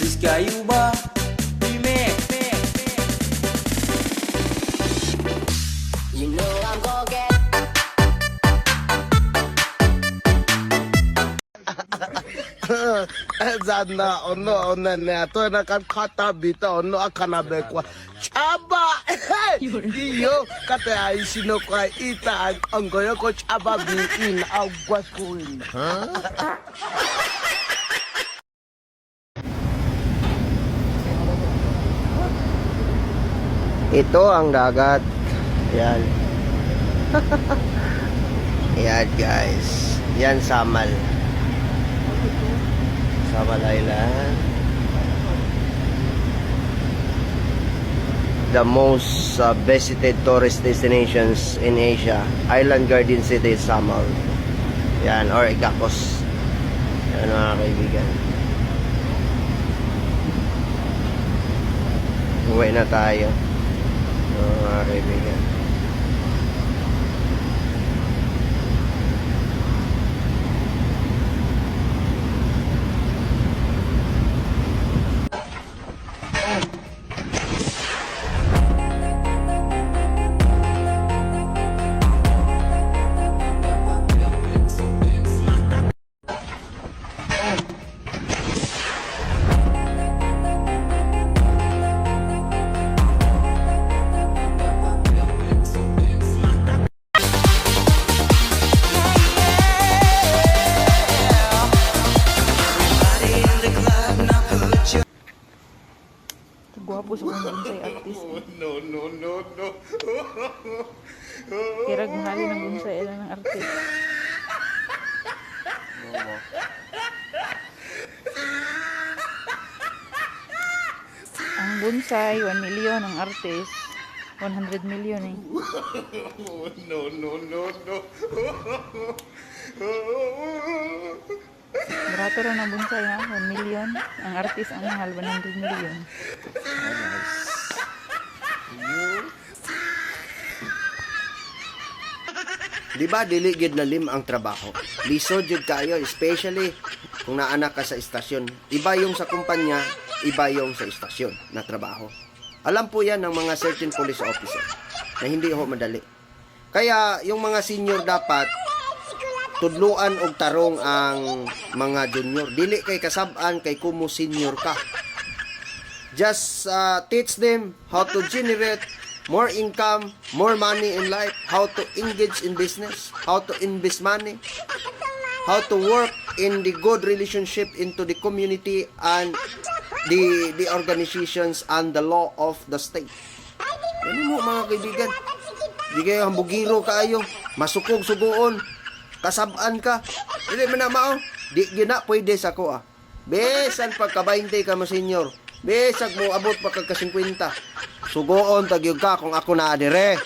This guy you buy. ezana ono ọ̀nà ne, àtọ́ ẹ̀ kan kata bita ọ̀nà akanabẹ̀ kwa chaba iyo kata ya ishino kwa ita ongoyoko chaba bi in agwakuin. Ito ang dagat. Yan. Yan guys. Yan samal. Samal Island. The most uh, visited tourist destinations in Asia. Island Garden City, Samal. Yan, or Igakos. Yan mga kaibigan. Uwi na tayo. Mga kaibigan. Gwapo sa kong bonsai artist. No, no, no, no. Kirag mahali ng bonsai ilan ng artist. Ang bonsai, 1 million. Ang artist, 100 million eh. Barato raw ng bonsai ha, 1 million. Ang artist ang mahal, 100 million. Di ba dili na lim ang trabaho? Lisod jud kayo, especially kung naanak ka sa istasyon. Iba yung sa kumpanya, iba yung sa istasyon na trabaho. Alam po yan ng mga certain police officer na hindi ho madali. Kaya yung mga senior dapat tudluan og tarong ang mga junior. Dili kay kasab-an kay kumo senior ka. Just uh, teach them how to generate more income, more money in life, how to engage in business, how to invest money, how to work in the good relationship into the community and the the organizations and the law of the state. Ano mo mga kaibigan? Di kayo hambugiro kaayo, masukog suguon, kasabaan ka. Dili man na mao, di gina pwede sa ko ah. Besan pagka 20 ka mo senior. Besag mo abot pa kagka 50. Sugoon tagyog ka kung ako na adire.